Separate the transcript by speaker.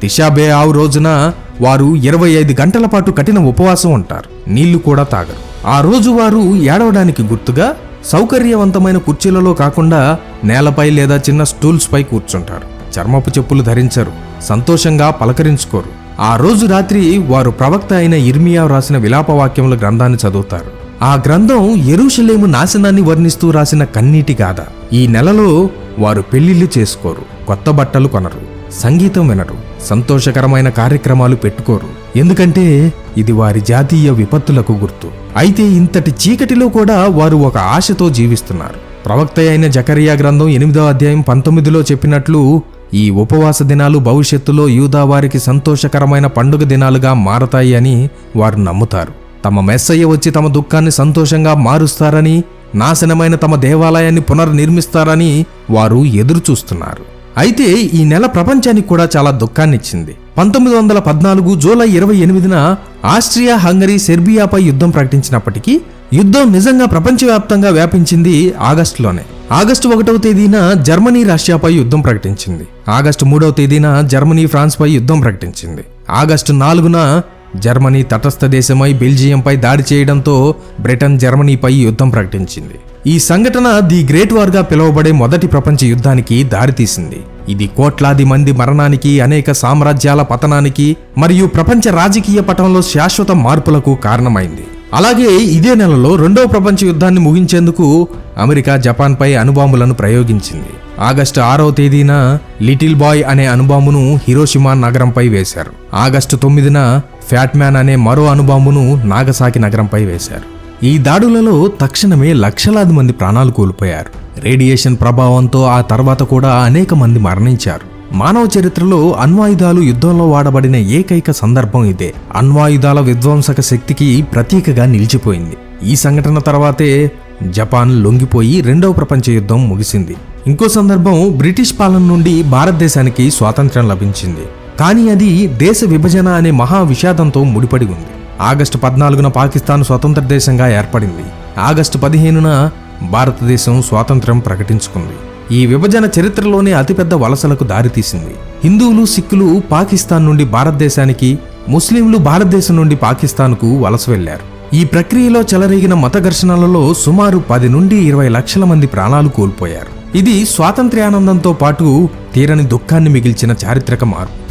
Speaker 1: తిషాబే ఆవు రోజున వారు ఇరవై ఐదు గంటల పాటు కఠిన ఉపవాసం ఉంటారు. నీళ్ళు కూడా తాగరు. ఆ రోజు వారు ఏడవడానికి గుర్తుగా సౌకర్యవంతమైన కుర్చీలలో కాకుండా నేలపై లేదా చిన్న స్టూల్స్ పై కూర్చుంటారు. చర్మపు చెప్పులు ధరించరు. సంతోషంగా పలకరించుకోరు. ఆ రోజు రాత్రి వారు ప్రవక్త అయిన ఇర్మియా రాసిన విలాపవాక్యముల గ్రంథాన్ని చదువుతారు. ఆ గ్రంథం ఎరుషలేము నాశనాన్ని వర్ణిస్తూ రాసిన కన్నీటి గాథ. ఈ నెలలో వారు పెళ్ళిళ్ళు చేసుకోరు. కొత్త బట్టలు కొనరు. సంగీతం వినరు. సంతోషకరమైన కార్యక్రమాలు పెట్టుకోరు. ఎందుకంటే ఇది వారి జాతీయ విపత్తులకు గుర్తు. అయితే ఇంతటి చీకటిలో కూడా వారు ఒక ఆశతో జీవిస్తున్నారు. ప్రవక్త అయిన జకరియా గ్రంథం ఎనిమిదో అధ్యాయం పంతొమ్మిదిలో చెప్పినట్లు ఈ ఉపవాస దినాలు భవిష్యత్తులో యూదా వారికి సంతోషకరమైన పండుగ దినాలుగా మారతాయి అని వారు నమ్ముతారు. తమ మెస్సయ్య వచ్చి తమ దుఃఖాన్ని సంతోషంగా మారుస్తారని నాశనమైన తమ దేవాలయాన్ని పునర్నిర్మిస్తారని వారు ఎదురుచూస్తున్నారు. అయితే ఈ నెల ప్రపంచానికి కూడా చాలా దుఃఖాన్నిచ్చింది. పంతొమ్మిది వందల పద్నాలుగు జూలై ఇరవై ఎనిమిదిన ఆస్ట్రియా హంగరీ సెర్బియాపై యుద్ధం ప్రకటించినప్పటికీ యుద్ధం నిజంగా ప్రపంచవ్యాప్తంగా వ్యాపించింది ఆగస్టులోనే. ఆగస్టు ఒకటవ తేదీన జర్మనీ రష్యాపై యుద్ధం ప్రకటించింది. ఆగస్టు మూడవ తేదీన జర్మనీ ఫ్రాన్స్పై యుద్ధం ప్రకటించింది. ఆగస్టు నాలుగున జర్మనీ తటస్థ దేశమై బెల్జియంపై దాడి చేయడంతో బ్రిటన్ జర్మనీపై యుద్ధం ప్రకటించింది. ఈ సంఘటన ది గ్రేట్ వార్గా పిలువబడే మొదటి ప్రపంచ యుద్ధానికి దారితీసింది. ఇది కోట్లాది మంది మరణానికి అనేక సామ్రాజ్యాల పతనానికి మరియు ప్రపంచ రాజకీయ పటంలో శాశ్వత మార్పులకు కారణమైంది. అలాగే ఇదే నెలలో రెండవ ప్రపంచ యుద్ధాన్ని ముగించేందుకు అమెరికా జపాన్పై అణుబాంబులను ప్రయోగించింది. ఆగస్టు ఆరవ తేదీన లిటిల్ బాయ్ అనే అణుబాంబును హిరోషిమా నగరంపై వేశారు. ఆగస్టు తొమ్మిదిన ఫ్యాట్ మ్యాన్ అనే మరో అణుబాంబును నాగసాకి నగరంపై వేశారు. ఈ దాడులలో తక్షణమే లక్షలాది మంది ప్రాణాలు కోల్పోయారు. రేడియేషన్ ప్రభావంతో ఆ తర్వాత కూడా అనేక మంది మరణించారు. మానవ చరిత్రలో అణ్వాయుధాలు యుద్ధంలో వాడబడిన ఏకైక సందర్భం ఇదే. అణ్వాయుధాల విధ్వంసక శక్తికి ప్రతీకగా నిలిచిపోయింది. ఈ సంఘటన తర్వాతే జపాన్ లొంగిపోయి రెండవ ప్రపంచ యుద్ధం ముగిసింది. ఇంకో సందర్భం బ్రిటిష్ పాలన నుండి భారతదేశానికి స్వాతంత్ర్యం లభించింది. కానీ అది దేశ విభజన అనే మహా విషాదంతో ముడిపడి ఉంది. ఆగస్టు పద్నాలుగున పాకిస్తాన్ స్వతంత్ర దేశంగా ఏర్పడింది. ఆగస్టు పదిహేనున భారతదేశం స్వాతంత్ర్యం ప్రకటించుకుంది. ఈ విభజన చరిత్రలోనే అతిపెద్ద వలసలకు దారితీసింది. హిందువులు సిక్కులు పాకిస్తాన్ నుండి భారతదేశానికి ముస్లింలు భారతదేశం నుండి పాకిస్తాన్కు వలస వెళ్ళారు ఈ ప్రక్రియలో చెలరేగిన మత ఘర్షణలలో సుమారు పది నుండి ఇరవై లక్షల మంది ప్రాణాలు కోల్పోయారు. ఇది స్వాతంత్ర్యానందంతో పాటు తీరని దుఃఖాన్ని మిగిల్చిన చారిత్రక మార్పు.